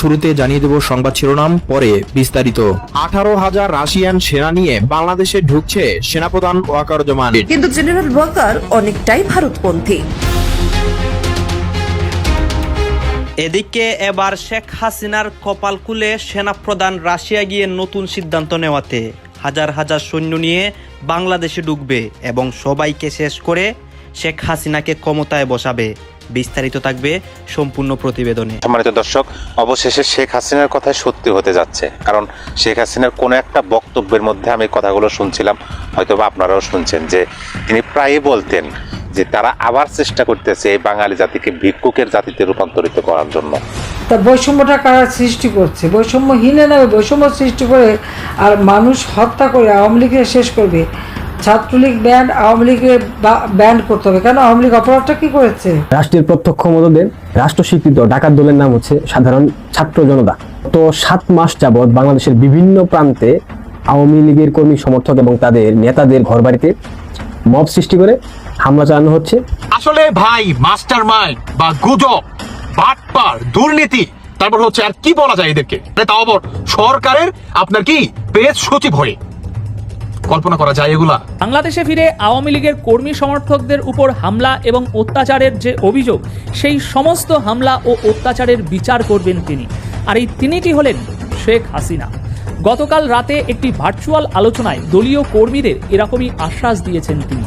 শুরুতে জানিয়ে দেব সংবাদ শিরোনাম পরে বিস্তারিত। আঠারো হাজার রাশিয়ান সেনা নিয়ে বাংলাদেশে ঢুকছে সেনাপ্রধান ওয়াকারুজ্জামান। কিন্তু জেনারেল ওয়াকার অনেকটাই ভারতপন্থী। এদিকে এবার শেখ হাসিনার কপাল খুলে সেনাপ্রধান রাশিয়া গিয়ে নতুন সিদ্ধান্ত নেওয়াতে। হাজার হাজার সৈন্য নিয়ে বাংলাদেশে ঢুকবে এবং সবাইকে শেষ করে শেখ হাসিনাকে ক্ষমতায় বসাবে। বিস্তারিত থাকবে সম্পূর্ণ প্রতিবেদনে। সম্মানিত দর্শক অবশেষে শেখ হাসিনার কথায় সত্যি হতে যাচ্ছে। কারণ শেখ হাসিনার কোনো একটা বক্তব্যের মধ্যে আমি কথাগুলো শুনছিলাম হয়তো বা আপনারাও শুনছেন যে তিনি প্রায়ই বলতেন যে তারা আবার চেষ্টা করতেছে এই বাঙালি জাতিকে ভিক্ষুকের জাতিতে রূপান্তরিত করার জন্য। তা বৈষম্যটা কারা সৃষ্টি করছে? বৈষম্যহীনে নেবে বৈষম্য সৃষ্টি করে আর মানুষ হত্যা করে আওয়ামী লীগকে শেষ করবে? ছাত্রলীগ ব্যান্ড আওয়ামী লীগের ব্যান্ড করতে হবে। কেন? আওয়ামী লীগ অপরাধটা কি করেছে? রাষ্ট্রের প্রত্যক্ষ মদদের রাষ্ট্র স্বীকৃত ডাকাত দলের নাম হচ্ছে সাধারণ ছাত্র জনতা। তো সাত মাস যাবৎ বাংলাদেশের বিভিন্ন প্রান্তে আওয়ামী লীগের কর্মী সমর্থক এবং তাদের নেতাদের ঘরবাড়িতে মব সৃষ্টি করে হামলা চালানো হচ্ছে। আসলে ভাই মাস্টার মাইন্ড বা গুজব বাটপার দুর্নীতি তারপর হচ্ছে আর কি বলা যায় এদেরকে? তাও আবার সরকারের আপনার কি পেজ সচিব হয়ে। কল্পনা করা যায় এগুলা। বাংলাদেশে ফিরে আওয়ামী লীগের কর্মী সমর্থকদের উপর হামলা এবং অত্যাচারের যে অভিযোগ সেই সমস্ত হামলা ও অত্যাচারের বিচার করবেন তিনি। আর এই তিনিটি হলেন শেখ হাসিনা। গতকাল রাতে একটি ভার্চুয়াল আলোচনায় দলীয় কর্মীদের এরকমই আশ্বাস দিয়েছেন তিনি।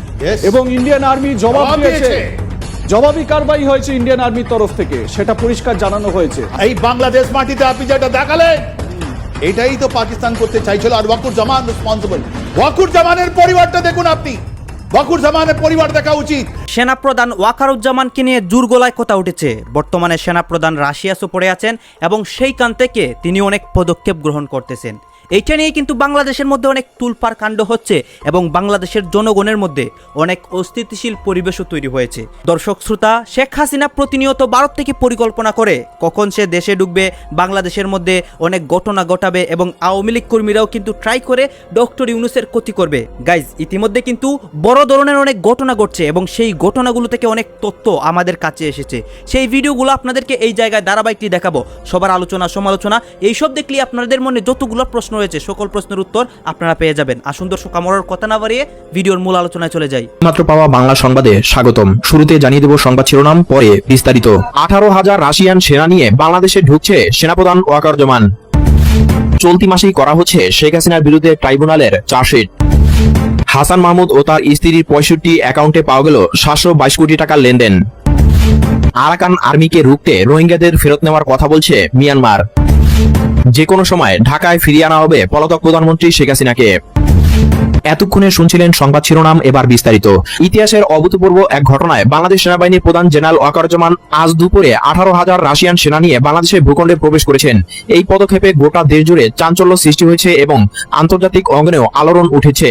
এবং ইন্ডিয়ান আর্মি জবাব দিয়েছে। জবাবি কারবাই হয়েছে ইন্ডিয়ান আর্মির তরফ থেকে। সেটা পরিষ্কার জানানো হয়েছে। এই বাংলাদেশ মাটিতে আপনি যেটা দেখালেন এটাই তো পাকিস্তান করতে চাইছিল আর ওয়াকুর জামান রেসপন্সিবল ওয়াকুর জামানের পরিবারটা দেখুন আপনি। ওয়াকুর জামানের পরিবার দেখা উচিত। সেনাপ্রধান ওয়াকারুজ্জামানকে নিয়ে জোর গলায় কথা উঠেছে। বর্তমানে সেনাপ্রধান রাশিয়া পড়ে আছেন এবং সেইখান থেকে তিনি অনেক পদক্ষেপ গ্রহণ করতেছেন। এইটা নিয়ে কিন্তু বাংলাদেশের মধ্যে অনেক তুলপার কাণ্ড হচ্ছে এবং বাংলাদেশের জনগণের মধ্যে অনেক অস্থিতিশীল পরিবেশও তৈরি হয়েছে। দর্শক, শ্রোতা, শেখ হাসিনা প্রতিনিয়ত ভারত থেকে পরিকল্পনা করে কখন সে দেশে ঢুকবে, বাংলাদেশের মধ্যে অনেক ঘটনা ঘটাবে এবং আওয়ামী লীগ কর্মীরাও কিন্তু ট্রাই করে ডক্টর ইউনুসের ক্ষতি করবে। গাইজ, ইতিমধ্যে কিন্তু বড় ধরনের অনেক ঘটনা ঘটছে এবং সেই ঘটনাগুলো থেকে অনেক তথ্য আমাদের কাছে এসেছে। সেই ভিডিওগুলো আপনাদেরকে এই জায়গায় ধারাবাহিকটি দেখাবো। সবার আলোচনা, সমালোচনা, এইসব দেখলে আপনাদের মনে যতগুলো প্রশ্ন রয়েছে সকল প্রশ্নের উত্তর আপনারা পেয়ে যাবেন। আসুন দর্শক, আমার কথা না বাড়িয়ে ভিডিওর মূল আলোচনায় চলে যাই। মাত্র পাওয়া বাংলা সংবাদে স্বাগতম। শুরুতে জানিয়ে দেব সংবাদ শিরোনাম, পরে বিস্তারিত। আঠারো হাজার রাশিয়ান সেনা নিয়ে বাংলাদেশে ঢুকছে সেনাপ্রধান ওয়াকার জমান চলতি মাসেই করা হচ্ছে শেখ হাসিনার বিরুদ্ধে ট্রাইব্যুনালের চার্জশিট। হাসান মাহমুদ ও তার স্ত্রীর পঁয়ষট্টি অ্যাকাউন্টে পাওয়া গেল সাতশো বাইশ কোটি টাকার লেনদেন। আরাকান আর্মিকে রুখতে রোহিঙ্গাদের ফেরত নেওয়ার কথা বলছে মিয়ানমার। যে কোনো সময় ঢাকায় ফিরিয়ে আনা হবে পলাতক প্রধানমন্ত্রী শেখ হাসিনাকে। এতক্ষণে শুনছিলেন সংবাদ শিরোনাম, এবার বিস্তারিত। ইতিহাসের অভূতপূর্ব এক ঘটনায় বাংলাদেশ সেনাবাহিনীর প্রধান জেনারেল ওয়াকারুজ্জামান আজ দুপুরে আঠারো হাজার রাশিয়ান সেনা নিয়ে বাংলাদেশের ভূখণ্ডে প্রবেশ করেছেন। এই পদক্ষেপে গোটা দেশ জুড়ে চাঞ্চল্য সৃষ্টি হয়েছে এবং আন্তর্জাতিক অঙ্গনেও আলোড়ন উঠেছে।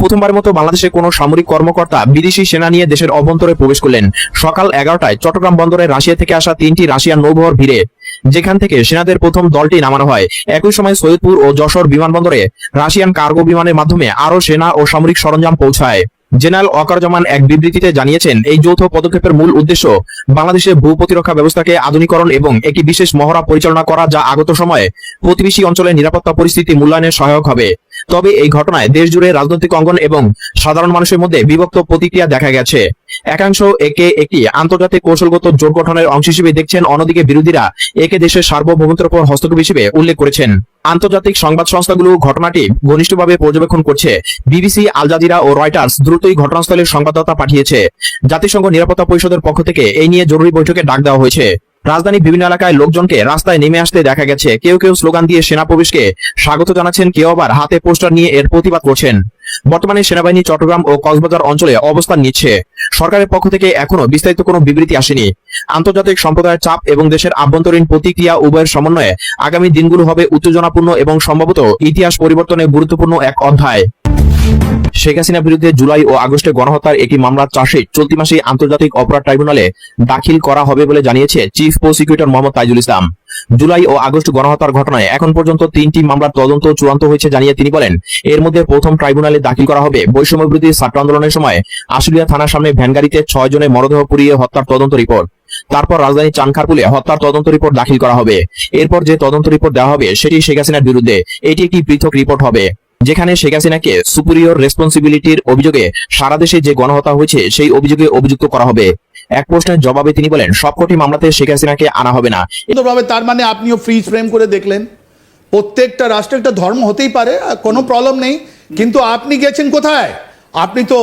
প্রথমবার মতো বাংলাদেশের কোনো সামরিক কর্মকর্তা বিদেশি সেনা নিয়ে দেশের অভ্যন্তরে প্রবেশ করলেন। সকাল এগারোটায় চট্টগ্রাম বন্দরে রাশিয়া থেকে আসা তিনটি রাশিয়ান নৌবহর ভিড়ে যেখান থেকে সেনাদের প্রথম দলটি নামানো হয়। একই সময় সৈয়দপুর ও যশোর বিমানবন্দরে রাশিয়ান কার্গো বিমানের মাধ্যমে আরও সেনা ও সামরিক সরঞ্জাম পৌঁছায়। জেনারেল অকারজমান এক বিবৃতিতে জানিয়েছেন, এই যৌথ পদক্ষেপের মূল উদ্দেশ্য বাংলাদেশের ভূ প্রতিরক্ষা ব্যবস্থাকে আধুনিকরণ এবং একটি বিশেষ মহড়া পরিচালনা করা, যা আগত সময়ে প্রতিবেশী অঞ্চলের নিরাপত্তা পরিস্থিতি মূল্যায়নে সহায়ক হবে। তবে এই ঘটনায় দেশ জুড়ে রাজনৈতিক অঙ্গন এবং সাধারণ মানুষের মধ্যে বিভক্ত প্রতিক্রিয়া দেখা গেছে। একাংশ একে একটি আন্তর্জাতিক কৌশলগত জোট গঠনের অংশ হিসেবে দেখছেন, অন্যদিকে বিরোধীরা একে দেশের সার্বভৌমত্বের উপর হস্তক্ষেপ হিসেবে উল্লেখ করেছেন। আন্তর্জাতিক সংবাদ সংস্থাগুলো ঘটনাটি ঘনিষ্ঠভাবে পর্যবেক্ষণ করছে। বিবিসি, আল জাজিরা ও রয়টার্স দ্রুতই ঘটনাস্থলে সংবাদদাতা পাঠিয়েছে। জাতিসংঘ নিরাপত্তা পরিষদের পক্ষ থেকে এই নিয়ে জরুরি বৈঠকে ডাক দেওয়া হয়েছে। রাজধানীর বিভিন্ন এলাকায় লোকজনকে রাস্তায় নেমে আসতে দেখা গেছে। কেউ কেউ স্লোগান দিয়ে সেনা প্রবেশকে স্বাগত জানাচ্ছেন, কেউ আবার হাতে পোস্টার নিয়ে এর প্রতিবাদ করছেন। বর্তমানে সেনাবাহিনী চট্টগ্রাম ও কক্সবাজার অঞ্চলে অবস্থান নিচ্ছে। সরকারের পক্ষ থেকে এখনও বিস্তারিত কোনো বিবৃতি আসেনি। আন্তর্জাতিক সম্প্রদায়ের চাপ এবং দেশের আভ্যন্তরীণ প্রতিক্রিয়া উভয়ের সমন্বয়ে আগামী দিনগুলো হবে উত্তেজনাপূর্ণ এবং সম্ভবত ইতিহাস পরিবর্তনে গুরুত্বপূর্ণ এক অধ্যায়। শেখ হাসিনার বিরুদ্ধে জুলাই ও আগস্টে গণহত্যার একটি মামলার চার্জশিট চলতি মাসে আন্তর্জাতিক অপরাধ ট্রাইব্যুনালে দাখিল করা হবে বলে জানিয়েছে chief prosecutor Mohammad Taijul Islam. July ও আগস্ট গণহত্যার ঘটনায় এখন পর্যন্ত তিনটি মামলার তদন্ত চূড়ান্ত হয়েছে জানিয়ে তিনি বলেন, এর মধ্যে প্রথম ট্রাইব্যুনালে দাখিল করা হবে বৈষম্য বিরোধী ছাত্র আন্দোলনের সময় আশুলিয়া থানার সামনে ভ্যানগাড়িতে ছয় জনের মরদেহ পুড়িয়ে হত্যার তদন্ত রিপোর্ট। তারপর রাজধানী চানখারপুলে হত্যার তদন্ত রিপোর্ট দাখিল করা হবে। এরপর যে তদন্ত রিপোর্ট দেওয়া হবে সেটি শেখ হাসিনার বিরুদ্ধে। এটি একটি পৃথক রিপোর্ট হবে। যেখানে শেখ হাসিনাকে সুপিরিয়র রেসপন্সিবিলিটির অভিযোগে সারা দেশে যে গণহত্যা হয়েছে, সেই অভিযোগে অভিযুক্ত করা হবে। এক প্রশ্নের জবাবে তিনি বলেন, সবকটি মামলাতে শেখ হাসিনাকে আনা হবে না। তার মানে আপনিও ফ্রিজ ফ্রেম করে দেখলেন। প্রত্যেকটা রাষ্ট্রে একটা ধর্ম হতেই পারে কোনো প্রবলেম নেই। কিন্তু আপনি গেছেন কোথায়? আপনি তো,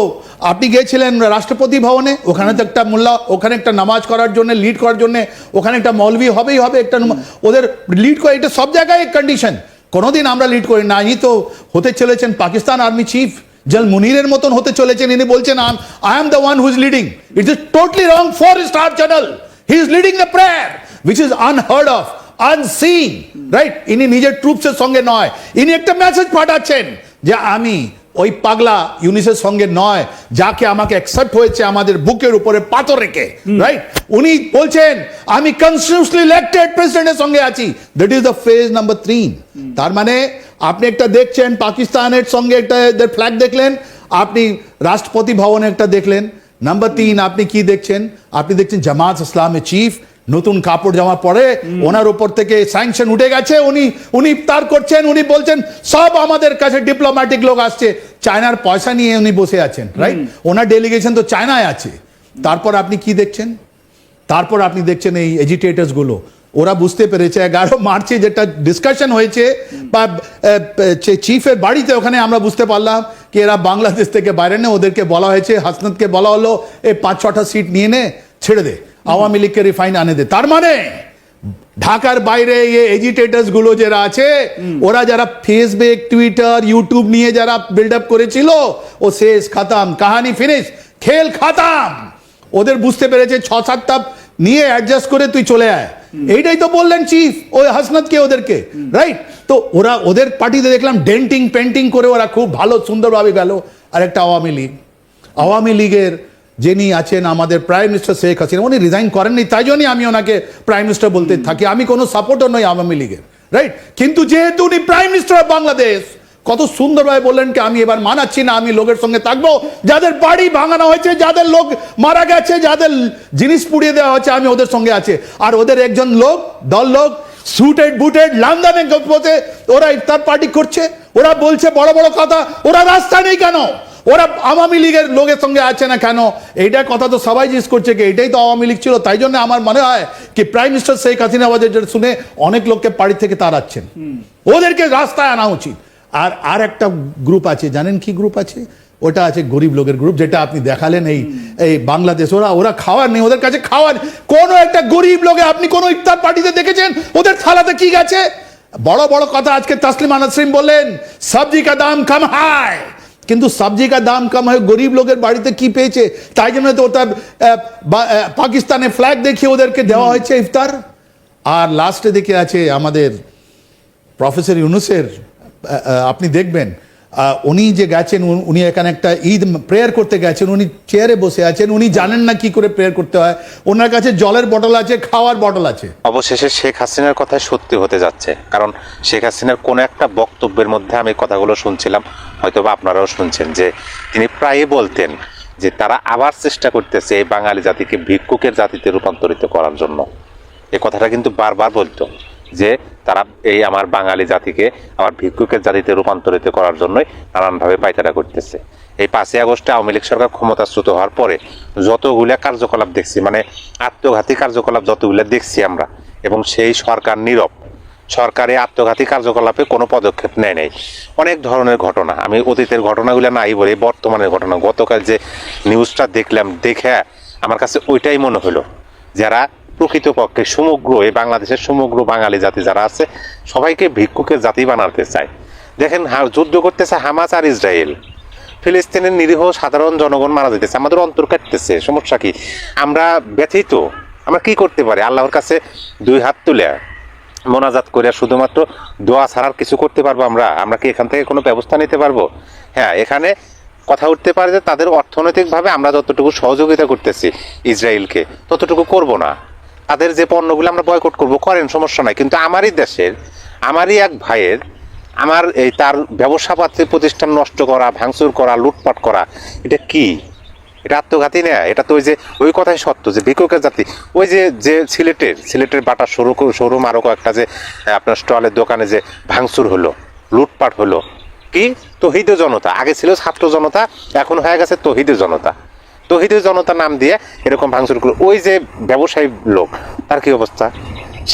আপনি গিয়েছিলেন রাষ্ট্রপতি ভবনে, ওখানে তো একটা মোল্লা, ওখানে একটা নামাজ করার জন্য লিড করার জন্য, ওখানে একটা মৌলবি হবেই হবে, একটা ওদের লিড করে এটা সব জায়গায় কন্ডিশন কোনোদিন আমরা লিড করি না। ইনি তো হতে চলেছেন পাকিস্তান আর্মি চিফ জল মুনিরের মতন হতে চলেছেন। ইনি বলছেন I am the one who is leading it is totally wrong for star channel he is leading the prayer which is unheard of unseen right ইনি নিজের ট্রুপসের সঙ্গে নয়। ইনি একটা মেসেজ পাঠাচ্ছেন যে, আমি ওই পাগলা ইউনিসের সঙ্গে নয় যাকে আমাকে অ্যাকসেপ্ট হয়েছে আমাদের বুকের উপরে পাথর রেখে রাইট উনি বলছেন আমি কনস্টিটিউশনালি ইলেক্টেড প্রেসিডেন্টের সঙ্গে আছি। That is the phase number three তার মানে আপনি একটা দেখছেন পাকিস্তানের সঙ্গে একটা ফ্ল্যাগ দেখলেন আপনি রাষ্ট্রপতি ভবনে একটা দেখলেন। নাম্বার তিন আপনি কি দেখছেন? আপনি দেখছেন জামাত ইসলামের চিফ নতুন কাপড় জামা পরে ওনার উপর থেকে স্যাংশন উঠে গেছে। উনি উনি ইফতার করছেন উনি বলছেন সব আমাদের কাছে ডিপ্লোম্যাটিক লোক আসছে। চায়নার পয়সা নিয়ে উনি বসে আছেন রাইট ওনার ডেলিগেশন তো চায়নায় আছে। তারপর আপনি কি দেখছেন? তারপর আপনি দেখছেন এই এজিটেটার্সগুলো। ওরা বুঝতে পেরেছে এগারো মার্চে যেটা ডিসকাশন হয়েছে বা চিফের বাড়িতে ওখানে আমরা বুঝতে পারলাম কি এরা বাংলাদেশ থেকে বাইরে নে ওদেরকে বলা হয়েছে হাসনাতকে বলা হলো এই পাঁচ ছটা সিট নিয়ে নে ছেড়ে দে। আওয়ামী লীগকে রিফাইন আনে দে। তার মানে ঢাকার বাইরে এই এজিটেটার্সগুলো যারা আছে ওরা যারা ফেসবুক টুইটার ইউটিউব নিয়ে যারা বিল্ড আপ করেছিল ও শেষ খাতাম কাহানি ফিনিশ খেল খাতাম। ওদের বুঝতে পেরেছে ছ সাতটা নিয়ে অ্যাডজাস্ট করে তুই চলে আয়। এইটাই তো বললেন চিফ ওই হাসনাতকে ওদেরকে রাইট তো ওরা ওদের পার্টিতে দেখলাম ডেন্টিং পেন্টিং করে ওরা খুব ভালো সুন্দরভাবে গেল। আর একটা আওয়ামী লীগ। আওয়ামী লীগের যিনি আছেন আমাদের প্রাইম মিনিস্টার শেখ হাসিনা উনি রিজাইন করেননি তাই জন্যই আমি ওনাকে প্রাইম মিনিস্টার বলতে থাকি। আমি কোনো সাপোর্টার নই আওয়ামী লীগের রাইট কিন্তু যেহেতু উনি প্রাইম মিনিস্টার অফ বাংলাদেশ কত সুন্দরভাবে বললেন কি আমি এবার মানাচ্ছি না আমি লোকের সঙ্গে থাকব। যাদের বাড়ি ভাঙানো হয়েছে যাদের লোক মারা গেছে যাদের জিনিস পুড়িয়ে দেওয়া হচ্ছে আমি ওদের সঙ্গে আছে। আর ওদের একজন লোক দল লোক সুটেড বুটেড লন্ডনে বসে ওরা ইফতার পার্টি করছে ওরা বলছে বড় বড় কথা ওরা রাস্তা নেই কেন? ওরা আওয়ামী লীগের লোকের সঙ্গে আছে না কেন? এইটা কথা তো সবাই জিজ্ঞেস করছে কি এটাই তো আওয়ামী লীগ ছিল। তাই জন্য আমার মনে হয় কি প্রাইম মিনিস্টার শেখ হাসিনা আমাদের শুনে অনেক লোককে বাড়ি থেকে তাড়াচ্ছেন। ওদেরকে রাস্তায় আনা উচিত। আর আর একটা গ্রুপ আছে জানেন কি গ্রুপ আছে? ওটা আছে গরিব লোকের গ্রুপ যেটা আপনি দেখালেন এই এই বাংলাদেশ। ওরা ওরা খাওয়ার নেই ওদের কাছে খাওয়ার কোন একটা গরিব লোকে আপনি কোন ইফতার পার্টিতে দেখেছেন? ওদের থালাতে কি গেছে? বড় বড় কথা আজকে তাসলিমা নাসরিন বললেন সবজি কা দাম কম হায়। কিন্তু সবজি কা দাম কম হয় গরিব লোকের বাড়িতে কি পেয়েছে? তাই জন্য তো ওটা পাকিস্তানে ফ্ল্যাগ দেখিয়ে ওদেরকে দেওয়া হয়েছে ইফতার। আর লাস্টে দেখে আছে আমাদের প্রফেসর ইউনুসের আপনি দেখবেন উনি যে গেছেন, উনি- এখানে একটা ঈদ প্রেয়ার করতে গেছেন, উনি চেয়ারে বসে আছেন, উনি জানেন না কি করে প্রেয়ার করতে হয়। ওনার কাছে জলের বটল আছে, খাওয়ার বটল আছে। অবশেষে শেখ হাসিনার কথাই সত্যি হতে যাচ্ছে, কারণ শেখ হাসিনার কোনো একটা বক্তব্যের মধ্যে আমি কথাগুলো শুনছিলাম হয়তো বা আপনারাও শুনছেন যে তিনি প্রায়ই বলতেন যে তারা আবার চেষ্টা করতেছে এই বাঙালি জাতিকে ভিক্ষুকের জাতিতে রূপান্তরিত করার জন্য। এ কথাটা কিন্তু বারবার বলতো। যে তারা এই আমার বাঙালি জাতিকে, আমার ভিক্ষুকের জাতিতে রূপান্তরিত করার জন্যই নানানভাবে পায়তারা করতেছে। এই পাঁচই আগস্টে আওয়ামী লীগ সরকার ক্ষমতাচ্যুত হওয়ার পরে যতগুলা কার্যকলাপ দেখছি মানে আত্মঘাতী কার্যকলাপ যতগুলা দেখছি আমরা, এবং সেই সরকার নীরব, সরকারে আত্মঘাতী কার্যকলাপে কোনো পদক্ষেপ নেয় নাই। অনেক ধরনের ঘটনা, আমি অতীতের ঘটনাগুলো নাই বলে, বর্তমানের ঘটনা, গতকাল যে নিউজটা দেখলাম, দেখে আমার কাছে ওইটাই মনে হলো, যারা প্রকৃতপক্ষে সমগ্র এই বাংলাদেশের সমগ্র বাঙালি জাতি যারা আছে, সবাইকে ভিক্ষুকের জাতি বানাতে চায়। দেখেন যুদ্ধ করতেছে হামাস আর ইসরায়েল। ফিলিস্তিনের নিরীহ সাধারণ জনগণ মারা যেতেছে আমাদের অন্তর কাটতেছে, সমস্যা কি? আমরা ব্যথিত, আমরা কি করতে পারি? আল্লাহর কাছে দুই হাত তুলে মোনাজাত করে শুধুমাত্র দোয়া ছাড়ার কিছু করতে পারব আমরা? আমরা কি এখান থেকে কোনো ব্যবস্থা নিতে পারব? হ্যাঁ এখানে কথা উঠতে পারে যে তাদের অর্থনৈতিকভাবে আমরা যতটুকু সহযোগিতা করতেছি ইসরায়েলকে, ততটুকু করব না। তাদের যে পণ্যগুলো আমরা বয়কট করব, করেন, সমস্যা নাই। কিন্তু আমারই দেশের, আমারই এক ভাইয়ের, আমার এই তার ব্যবসাপাতের প্রতিষ্ঠান নষ্ট করা, ভাঙচুর করা, লুটপাট করা, এটা কি? এটা আত্মঘাতী না এটা তো ওই যে, ওই কথাই সত্য যে ভিক্ষুকের জাতি। ওই যে যে সিলেটের সিলেটের বাটা সরু শোরুম আরও কয়েকটা যে, আপনার স্টলের দোকানে যে ভাঙচুর হলো, লুটপাট হলো, কি? তহিদ জনতা। আগে ছিল ছাত্র জনতা, এখন হয়ে গেছে তহিদ জনতা। তহিদ জনতা নাম দিয়ে এরকম ভাঙচুর করল। ওই যে ব্যবসায়ী লোক, তার কি অবস্থা?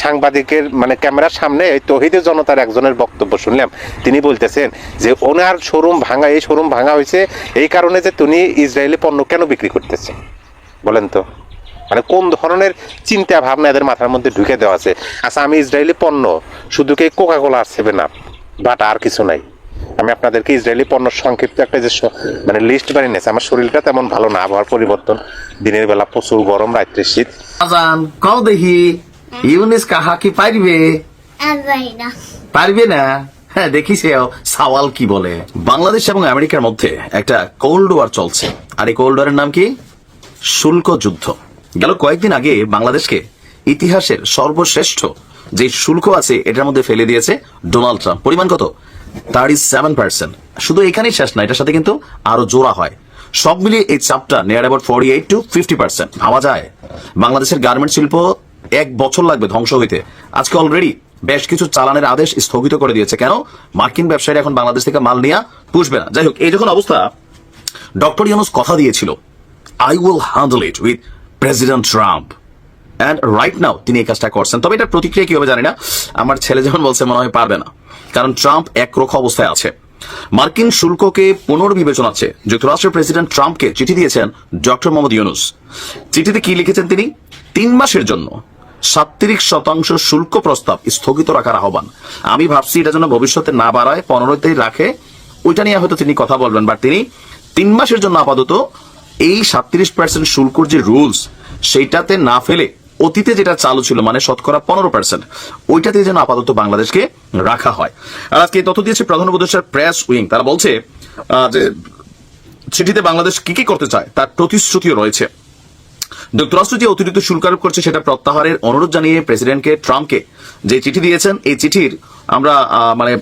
সাংবাদিকের মানে ক্যামেরার সামনে এই তহিদ জনতার একজনের বক্তব্য শুনলাম। তিনি বলতেছেন যে, ওনার শোরুম ভাঙা, এই শোরুম ভাঙা হয়েছে, এই কারণে যে তিনি ইসরায়েলি পণ্য কেন বিক্রি করতেছে? বলেন তো। মানে কোন ধরনের চিন্তা ভাবনা এদের মাথার মধ্যে ঢুকে দেওয়া আছে? আচ্ছা আমি ইসরায়েলি পণ্য, শুধু কি কোকা কোলা আর সেভেন আপ বাটা আর কিছু নাই। আমি আপনাদেরকে ইসরায়েলি পণ্য সংক্ষিপ্ত একটা যে মানে লিস্ট বানিয়ে নিয়েছে আমার শরীরটা তেমন ভালো না আবহাওয়ার পরিবর্তন। দিনের বেলা প্রচুর গরম রাত্রে শীত। আজান কও দেখি ইউনিস কাহা কি পারবে পারবে না? হ্যাঁ দেখি সে সাওয়াল কি বলে। বাংলাদেশ এবং আমেরিকার মধ্যে একটা কোল্ড ওয়ার চলছে। আর এই কোল্ড ওয়ারের নাম কি? শুল্ক যুদ্ধ। গেল কয়েকদিন আগে বাংলাদেশকে ইতিহাসের সর্বশ্রেষ্ঠ যে শুল্ক আছে এটার মধ্যে ফেলে দিয়েছে ডোনাল্ড ট্রাম্প। পরিমাণ কত? থার্টি সেভেন পার্সেন্ট শুধু এখানেই শেষ না, এটার সাথে কিন্তু আরও জোড়া হয়। সব মিলিয়ে এই চাপটা near about forty eight to fifty percent ভাবা যায়? বাংলাদেশের গার্মেন্ট শিল্প এক বছর লাগবে ধ্বংস হইতে। আজকে অলরেডি বেশ কিছু চালানের আদেশ স্থগিত করে দিয়েছে। কেন? মার্কিন ব্যবসায়ীরা এখন বাংলাদেশ থেকে মাল নিয়ে পুষবে না। যাই হোক, এই যখন অবস্থা, ডক্টর ইউনুস কথা দিয়েছিল I will handle it with president Trump and right now তিনি এই কাজটা করছেন। তবে এটার প্রতিক্রিয়া কি হবে জানি না। আমার ছেলে যখন বলছে, মনে হয় পারবে না। কারণ ট্রাম্প একরোখা অবস্থায় আছে। মার্কিন শুল্ককে পুনর্বিবেচনাচ্ছে যুক্তরাষ্ট্রের প্রেসিডেন্ট ট্রাম্পকে চিঠি দিয়েছেন ডক্টর মোহাম্মদ ইউনুস। চিঠিতে কি লিখেছেন তিনি? তিন মাসের জন্য সাত্রিশ শতাংশ শুল্ক প্রস্তাব স্থগিত রাখার আহ্বান। আমি ভাবছি এটা যেন ভবিষ্যতে না বাড়ায়, পনেরোতেই রাখে। ওইটা নিয়ে হয়তো তিনি কথা বলবেন, বাট তিনি তিন মাসের জন্য আপাতত এই সাত্রিশ পার্সেন্ট শুল্কর যে রুলস সেইটাতে না ফেলে অতীতে যেটা চালু ছিল মানে শতকরা পনেরো পার্সেন্ট ওইটাতে যেন আপাতত বাংলাদেশকে রাখা হয়। আর আজকে তথ্য দিয়েছে প্রধান উপদেষ্টার প্রেস উইং। তারা বলছে যে চিঠিতে বাংলাদেশ কি কি করতে চায়, তার প্রতিশ্রুতিও রয়েছে। যুক্তরাষ্ট্র যে অতিরিক্ত শুল্ক আরোপ করছে, সেটা প্রত্যাহারের অনুরোধ জানিয়ে প্রেসিডেন্টকে ট্রাম্পকে যে চিঠি দিয়েছেন, এই চিঠির আমরা মানে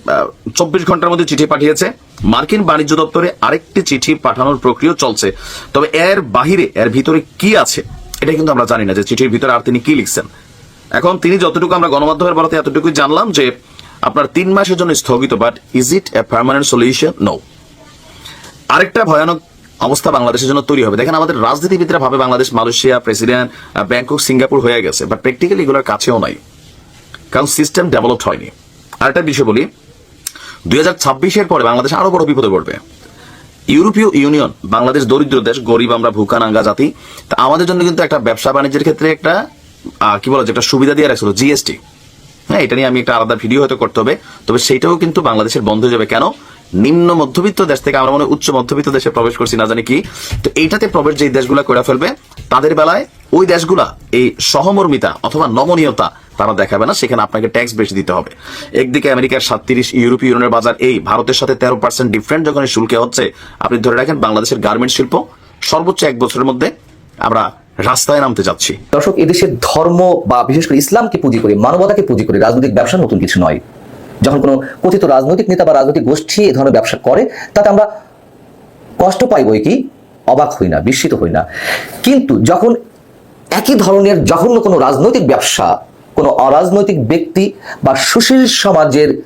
চব্বিশ ঘণ্টার মধ্যে চিঠি পাঠিয়েছে। মার্কিন বাণিজ্য দপ্তরে আরেকটি চিঠি পাঠানোর প্রক্রিয়া চলছে। তবে এর বাহিরে, এর ভিতরে কি আছে? এটা কিন্তু আমরা জানি না যে চিঠির ভিতরে আর তিনি কি লিখছেন। এখন তিনি যতটুকু আমরা গণমাধ্যমের বলাতে এতটুকুই জানলাম যে আপনার তিন মাসের জন্য স্থগিত but is it a permanent solution no আরেকটা ভয়ানক অবস্থা বাংলাদেশের জন্য তৈরি হবে। দেখেন আমাদের রাজনীতিবিদরা ভাবে Bangladesh, Malaysia, president Bangkok, Singapore হয়ে গেছে বাট প্র্যাকটিক্যালি এগুলোর কাছেও নাই, কারণ সিস্টেম ডেভেলপড হয়নি। আরেকটা বিষয় বলি, দুই হাজার ছাব্বিশের পরে বাংলাদেশ আরও বড় বিপদে পড়বে। ইউরোপীয় ইউনিয়ন, বাংলাদেশ দরিদ্র দেশ, গরিব আমরা ভুকানাঙ্গা জাতি, তা আমাদের জন্য কিন্তু একটা ব্যবসা বাণিজ্যের ক্ষেত্রে একটা কি বলা একটা সুবিধা দিয়ে রাখছিল জিএসটি হ্যাঁ এটা নিয়ে আমি একটা আলাদা ভিডিও হয়তো করতে হবে, তবে সেটাও কিন্তু বাংলাদেশের বন্ধ হয়ে যাবে। কেন? নিম্ন মধ্যবিত্ত দেশ থেকে আমরা মনে উচ্চ মধ্যবিত্ত দেশে প্রবেশ করছি, না জানি কি। তো এইটাতে প্রবেশ যে দেশগুলা করে ফেলবে, তাদের বেলায় ওই দেশগুলা এই সহমর্মিতা অথবা নমনীয়তা তারা দেখাবে না, সেখানে আপনাকে ট্যাক্স বেশি দিতে হবে। একদিকে আমেরিকার সাতত্রিশ ইউরোপীয় ইউনিয়নের বাজার এই, ভারতের সাথে তেরো পার্সেন্ট ডিফারেন্ট যখন শুল্কে হচ্ছে, আপনি ধরে রাখেন বাংলাদেশের গার্মেন্ট শিল্প, সর্বোচ্চ এক বছরের মধ্যে আমরা রাস্তায় নামতে যাচ্ছি। দর্শক, এদেশের ধর্ম বা বিশেষ করে ইসলামকে পুঁজি করে, মানবতাকে পুঁজি করে রাজনৈতিক ব্যবসা নতুন কিছু নয়। যখন কোনো কথিত রাজনৈতিক নেতা বা রাজনৈতিক গোষ্ঠী এ ধরনের ব্যবসা করে, তাতে আমরা কষ্ট পাই বই কি? অবাক হই না, বিস্মিত হই না। কিন্তু যখন একই ধরনের, জঘন্য কোনো রাজনৈতিক ব্যবসা কোনো অরাজনৈতিক ব্যক্তি বা সুশীল সমাজের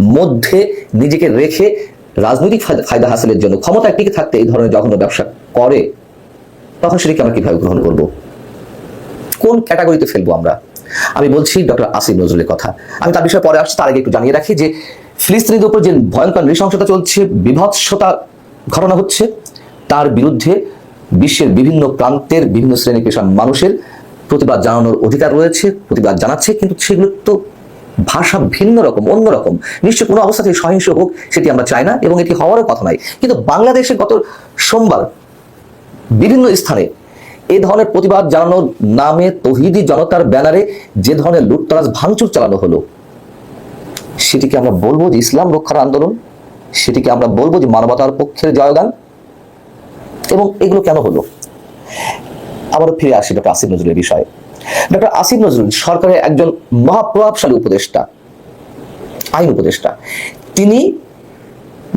মধ্যে নিজেকে রেখে রাজনৈতিক ফায়দা- হাসিলের জন্য ক্ষমতায় টিকে থাকতে এই ধরনের জঘন্য ব্যবসা করে, তখন সেটাকে আমরা কীভাবে গ্রহণ করব? কোন ক্যাটাগরিতে ফেলব আমরা? আমি বলছি ডক্টর আসিফ নজরুলের কথা। আমি তার বিষয়ে পরে আসছি, তার আগে একটু জানিয়ে রাখি যে ফিলিস্তিনিদের উপর যে ভয়ঙ্কর নৃশংসতা চলছে, বিভৎসতা ঘটনা হচ্ছে, তার বিরুদ্ধে বিশ্বের বিভিন্ন প্রান্তের বিভিন্ন শ্রেণি পেশার মানুষের প্রতিবাদ জানানোর অধিকার রয়েছে, প্রতিবাদ জানাচ্ছে, কিন্তু সেগুলো তো ভাষা ভিন্ন রকম অন্যরকম নিশ্চয় কোনো অবস্থাতে সহিংস হোক, সেটি আমরা চাই না, এবং এটি হওয়ারও কথা নয়। কিন্তু বাংলাদেশে গত সোমবার বিভিন্ন স্থানে এই ধরনের প্রতিবাদ জানানোর নামে তহিদি জনতার ব্যানারে যে ধরনের লুটতরাজ, ভাঙচুর চালানো হলো, সেটিকে আমরা বলব যে ইসলাম রক্ষার আন্দোলন, সেটিকে আমরা বলব যে মানবতার পক্ষের জয়গান, এবং এগুলো কেন হলো? আবারও ফিরে আসি ডক্টর আসিফ নজরুলের বিষয়ে। ডক্টর আসিফ নজরুল সরকারের একজন মহাপ্রভাবশালী উপদেষ্টা, আইন উপদেষ্টা। তিনি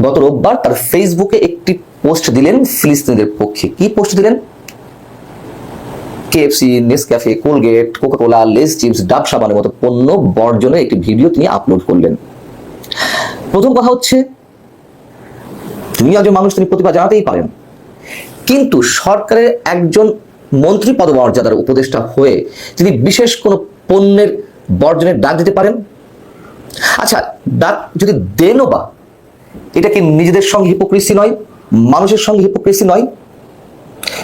গত রোববার তার ফেসবুকে একটি পোস্ট দিলেন ফিলিস্তিনিদের পক্ষে। কি পোস্ট দিলেন? KFC, Nescafe, Colgate, Coca Cola, Lay's chips, Dove সাবানের মতো পণ্য বর্জনের একটি ভিডিও তিনি আপলোড করলেন। প্রথম কথা হচ্ছে তিনি একজন মানুষ তিনি প্রতিভা জানাতেই পারেন। কিন্তু সরকারের একজন মন্ত্রী পদমর্যাদার উপদেষ্টা হয়ে তিনি বিশেষ কোনো পণ্যের বর্জনের ডাক দিতে পারেন? আচ্ছা ডাক যদি দেনও বা, এটা কি নিজেদের সঙ্গে হিপোক্রেসি নয়? মানুষের সঙ্গে হিপোক্রেসি নয়?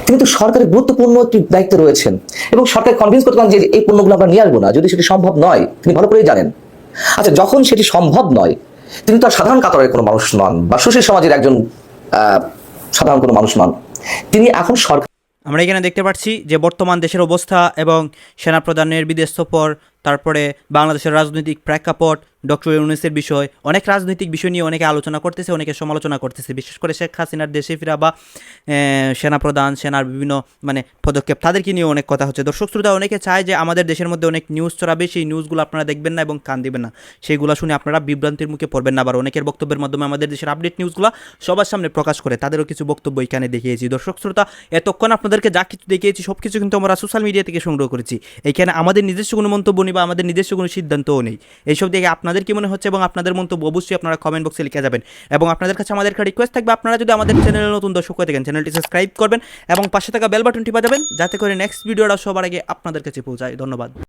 তিনি তো সরকারের গুরুত্বপূর্ণ একটি দায়িত্ব রয়েছেন এবং সরকার কনভিন্স করতে পারেন যে এই পণ্যগুলো আমরা নিয়ে আসব না। যদি সেটি সম্ভব নয়, তিনি ভালো করেই জানেন। আচ্ছা যখন সেটি সম্ভব নয়, তিনি তো সাধারণ কাতরের কোনো মানুষ নন বা সুশীল সমাজের একজন সাধারণ কোনো মানুষ নন। তিনি এখন সরকার আমরা এখানে দেখতে পাচ্ছি যে বর্তমান দেশের অবস্থা এবং সেনাপ্রধানের বিদেশ সফর তারপরে বাংলাদেশের রাজনৈতিক প্রেক্ষাপট, ডক্টর ইউনুসের বিষয়, অনেক রাজনৈতিক বিষয় নিয়ে অনেকে আলোচনা করতেছে, অনেকে সমালোচনা করতেছে। বিশেষ করে শেখ হাসিনার দেশে ফিরা বা সেনাপ্রধান, সেনার বিভিন্ন মানে পদক্ষেপ, তাদেরকে নিয়ে অনেক কথা হচ্ছে। দর্শক শ্রোতা, অনেকে চায় যে আমাদের দেশের মধ্যে অনেক নিউজ চড়াবে সেই নিউজগুলো আপনারা দেখবেন না এবং কান দিবেন না। সেইগুলো শুনে আপনারা বিভ্রান্তির মুখে পড়বেন না আবার। অনেকের বক্তব্যের মাধ্যমে আমাদের দেশের আপডেট নিউজগুলো সবার সামনে প্রকাশ করে। তাদেরও কিছু বক্তব্য এখানে দেখিয়েছি। দর্শক শ্রোতা, এতক্ষণ আপনাদেরকে যা কিছু দেখিয়েছি সব কিছু কিন্তু আমরা সোশ্যাল মিডিয়া থেকে সংগ্রহ করেছি। এখানে আমাদের নিজস্ব কোনো মন্তব্য নেই বা আমাদের নিজস্ব কোনো সিদ্ধান্তও নেই। এইসব দেখে আপনাদের কি মনে হচ্ছে এবং আপনাদের মন্তব্য অবশ্যই আপনারা কমেন্ট বক্সে লিখে যাবেন। এবং আপনাদের কাছে আমাদের একটা রিকোয়েস্ট থাকবে, আপনারা যদি আমাদের চ্যানেলে নতুন দর্শক হয়ে থাকেন চ্যানেলটি সাবস্ক্রাইব করবেন এবং পাশে থাকা বেল বাটনটি বাজাবেন, যাতে করে নেক্সট ভিডিওটা সবার আগে আপনাদের কাছে পৌঁছায়। ধন্যবাদ।